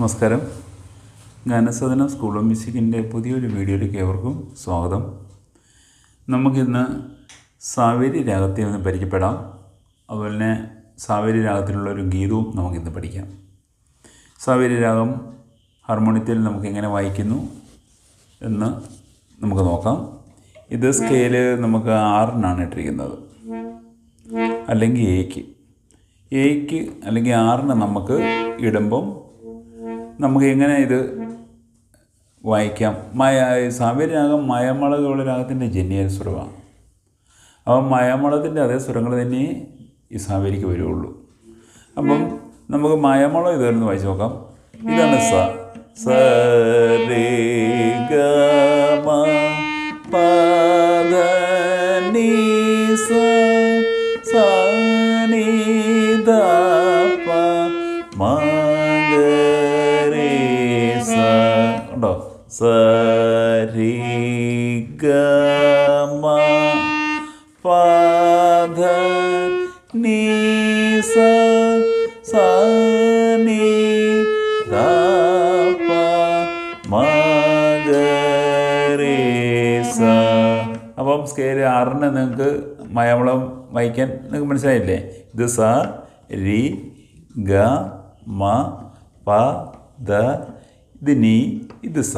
നമസ്കാരം. ഗാനസദന school of മ്യൂസിക്കിന്റെ പുതിയൊരു വീഡിയോയിലേക്ക് ഏവർക്കും സ്വാഗതം. നമുക്കിന്ന് സാവേരി രാഗത്തെ ഒന്ന് പരിചയപ്പെടാം. അതുപോലെ തന്നെ സാവേരി രാഗത്തിലുള്ള ഒരു ഗീതവും നമുക്കിന്ന് പഠിക്കാം. സാവേരി രാഗം ഹാർമോണിയത്തിൽ നമുക്ക് എങ്ങനെ വായിക്കുന്നു എന്ന് നമുക്ക് നോക്കാം. ഇത് സ്കെയിൽ നമുക്ക് ആറിനാണ് ഇട്ടിരിക്കുന്നത്. അല്ലെങ്കിൽ എയ്ക്ക് എയ്ക്ക് അല്ലെങ്കിൽ ആറിന് നമുക്ക് ഇടുമ്പം നമുക്ക് എങ്ങനെ ഇത് വായിക്കാം? മയ സാമ്യരാഗം മയമളകളുടെ രാഗത്തിന്റെ ജന്യ സ്വരമാണ്. അപ്പം മയമളത്തിന്റെ അതേ സ്വരങ്ങൾ തന്നെ ഈ സാവേരിക്ക് വരുള്ളൂ. അപ്പം നമുക്ക് മയമളം ഇതായിരുന്നു വായിച്ചു നോക്കാം. ഇതാണ് സ സ ഉണ്ടോ? സ രി ഗ മ പ ധ നീ സ സനി സ അപ്പം സ്കെയിൽ ആറിന് നിങ്ങൾക്ക് മലയാളം വായിക്കാൻ നിങ്ങൾക്ക് മനസ്സിലായില്ലേ? ഇത് സ രി ഗ മ പ ദ ഇത് നീ ഇത് സ.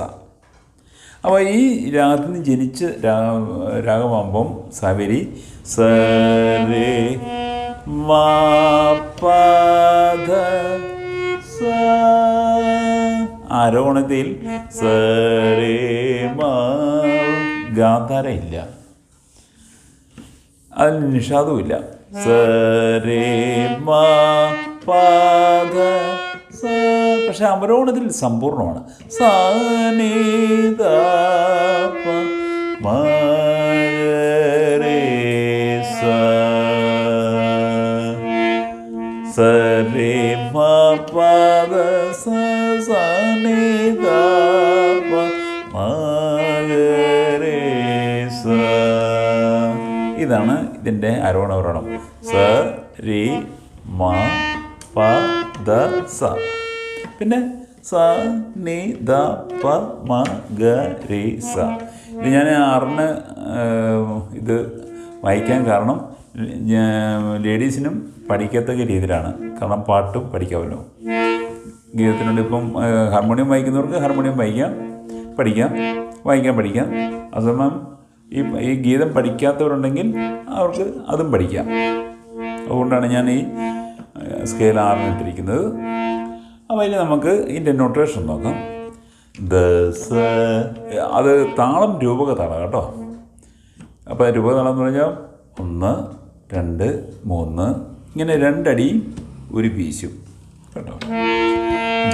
അപ്പോൾ ഈ രാഗത്തിൽ നിന്ന് ജനിച്ച രാഗ രാഗമാകുമ്പം സവരി സ രേ മ പ സ. ആരോഹണത്തിൽ സ രേ മ ഇല്ല. അതിന് നിഷാദുമില്ല സ രേ മ പക്ഷെ അവരോണതിൽ സമ്പൂർണമാണ് സ നീ ധ പ മ രേ സ സ രേ മ പ ധ സ സ നീ ധ പ മ രേ സ. ഇതാണ് ഇതിന്റെ അരോണവരണം സ രി മ പ ദ സ. പിന്നെ സ നി ദ പ മ ഗ രി സ. ഇത് ഞാൻ ആറിന് ഇത് വായിക്കാൻ കാരണം ലേഡീസിനും പഠിക്കത്തക്ക രീതിയിലാണ്. കാരണം പാട്ടും പഠിക്കാമല്ലോ. ഗീതത്തിനുണ്ട് ഇപ്പം ഹാർമോണിയം വായിക്കുന്നവർക്ക് ഹാർമോണിയം വായിക്കാം പഠിക്കാം വായിക്കാൻ പഠിക്കാം. അതേസമയം ഈ ഈ ഗീതം പഠിക്കാത്തവരുണ്ടെങ്കിൽ അവർക്ക് അതും പഠിക്കാം. അതുകൊണ്ടാണ് ഞാൻ ഈ സ്കെയിൽ ആറിനിട്ടിരിക്കുന്നത് അപ്പോൾ ഇനി നമുക്ക് ഇതിന്റെ നൊട്ടേഷൻ നോക്കാം. ദസ അത് താളം രൂപക താളം കേട്ടോ. അപ്പോൾ രൂപക താളം എന്ന് പറഞ്ഞാൽ ഒന്ന് രണ്ട് മൂന്ന് ഇങ്ങനെ രണ്ടടി ഒരു പീശും കേട്ടോ.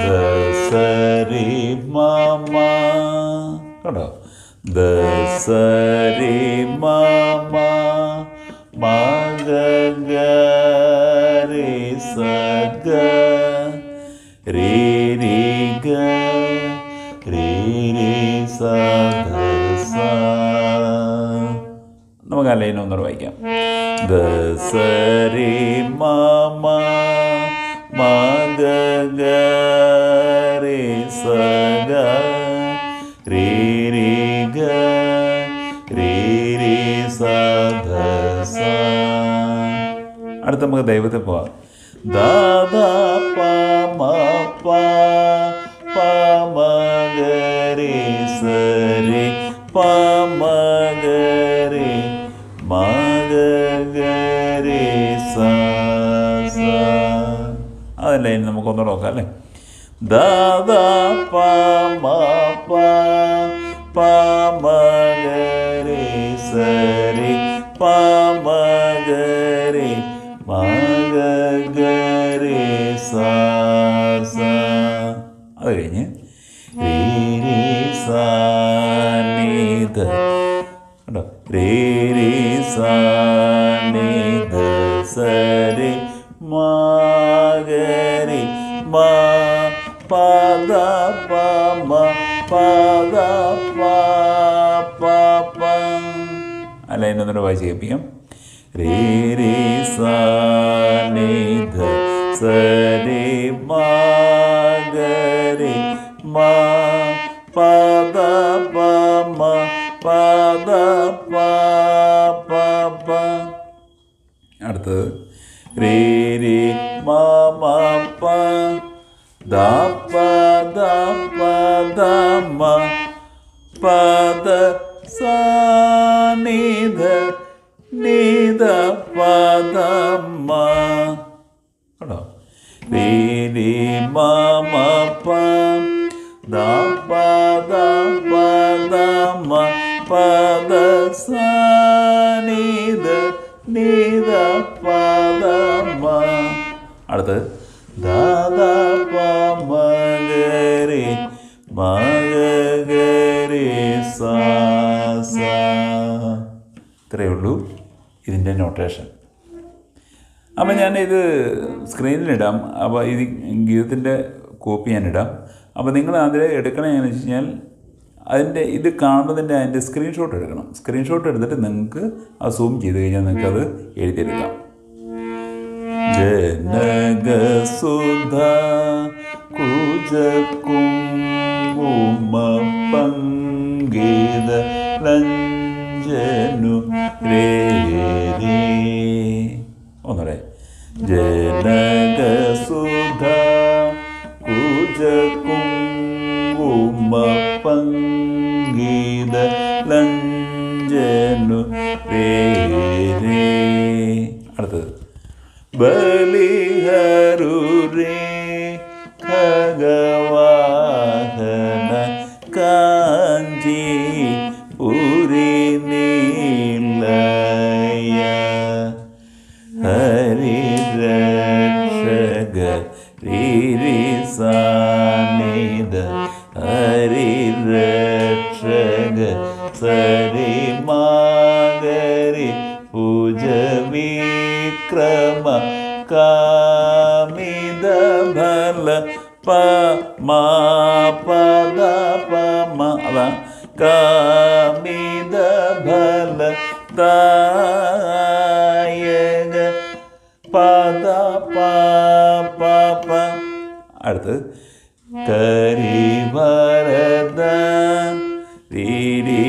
ദസരി മമ കേട്ടോ. ദസരി മമ മഗരി സഗ രീ രീ ഗ രീ രീ സ ധ സ നമുക്ക് ആ ലൈൻ ഒന്നുകൂടെ വായിക്കാം ദസരി മമ മഗരി സഗ രീ രീ ഗ രീ രീ സ ധ സ അടുത്ത നമുക്ക് ദൈവത്തെ പോവാം ദാദ രി സ സ. അതല്ലേ ഇനി നമുക്കൊന്നുകൂടെ നോക്കാം അല്ലേ? ദ പ മ പ ദ പ മ പ ദ പ പ പ. അല്ല എന്നൊന്നുകൂടെ വായിച്ച് കേൾപ്പിക്കാം. രേ രേ സ നീ ധ സ രി മ ഗ രി മ പദ പ മ പദ പ പ പ. അടുത്തത്. രേ രേ മാ മ പ ദ പ ദ പ ദ മ സ നി ധ നി ധ പദ മ കേട്ടോ രേ രേ മ മ പ ദ പ ദ പ ദ മ പദ സ നി ധ നി ധ പദ മ. അടുത്ത് ദാദ പ മഗരി മഗരി സ സ ഇത്രയേ ഉള്ളൂ ഇതിന്റെ നോട്ടേഷൻ അപ്പം ഞാനിത് സ്ക്രീനിലിടാം. അപ്പോൾ ഇത് ഗീതത്തിന്റെ കോപ്പി ഞാനിടാം. അപ്പോൾ നിങ്ങൾ അതിൽ എടുക്കണേ എങ്ങനെ വെച്ച് കഴിഞ്ഞാൽ അതിന്റെ ഇത് കാണുന്നതിന്റെ അതിന്റെ സ്ക്രീൻഷോട്ട് എടുക്കണം. സ്ക്രീൻഷോട്ട് എടുത്തിട്ട് നിങ്ങൾക്ക് ആ സൂം ചെയ്ത് കഴിഞ്ഞാൽ നിങ്ങൾക്കത് എഴുതിയെടുക്കാം. जनग सुधा कुज ಬಲಿಹರು ರೇ കാമിത ഫല പ മാ പദ പ മ അതാ കാമിത ഫല തായക പദ പ പ പ അടുത്ത് കരിവരദ തിരി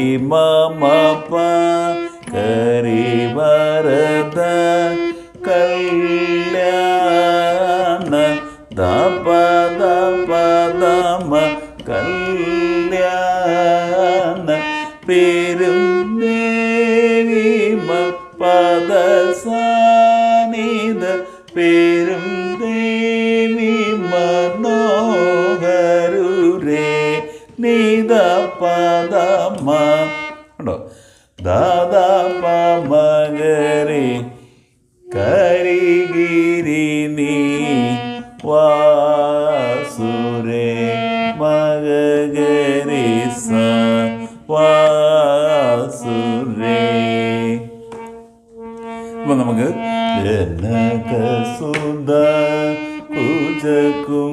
പേരും ദേവിമ പദസാനിത പേരും ദേവി മനോഹരുരേ നീത പദമ ഉണ്ടോ ദാദാ പമഗരേ അപ്പൊ നമുക്ക് ജനകസുത കുജകുങ്കുമ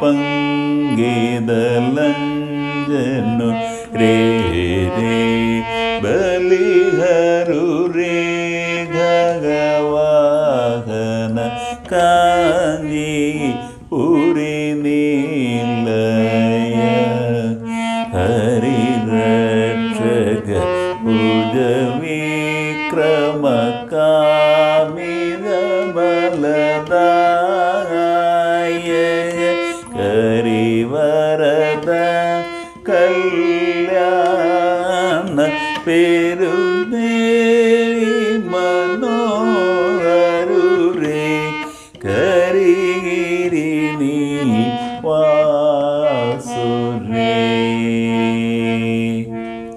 പങ്കിതലഞ്ജനു രേ രേ ബലിഹരു രേ ഭഗവാഹന കാഞ്ചി പുരി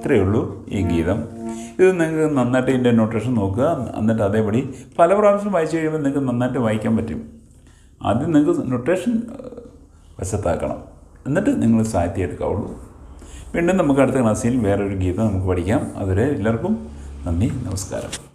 ഇത്രയേ ഉള്ളൂ ഈ ഗീതം. ഇത് നിങ്ങൾക്ക് നന്നായിട്ട് ഇതിന്റെ നോട്ടേഷൻ നോക്കുക. എന്നിട്ട് അതേപടി പല പ്രാവശ്യം വായിച്ചു കഴിയുമ്പോൾ നിങ്ങൾക്ക് നന്നായിട്ട് വായിക്കാൻ പറ്റും. ആദ്യം നിങ്ങൾക്ക് നൊട്ടേഷൻ വശത്താക്കണം. എന്നിട്ട് നിങ്ങൾ സാഹിത്യം എടുക്കാവുള്ളൂ. വീണ്ടും നമുക്ക് അടുത്ത ക്ലാസ്സിൽ വേറൊരു ഗീതം നമുക്ക് പഠിക്കാം. അതുവരെ എല്ലാവർക്കും നന്ദി നമസ്കാരം.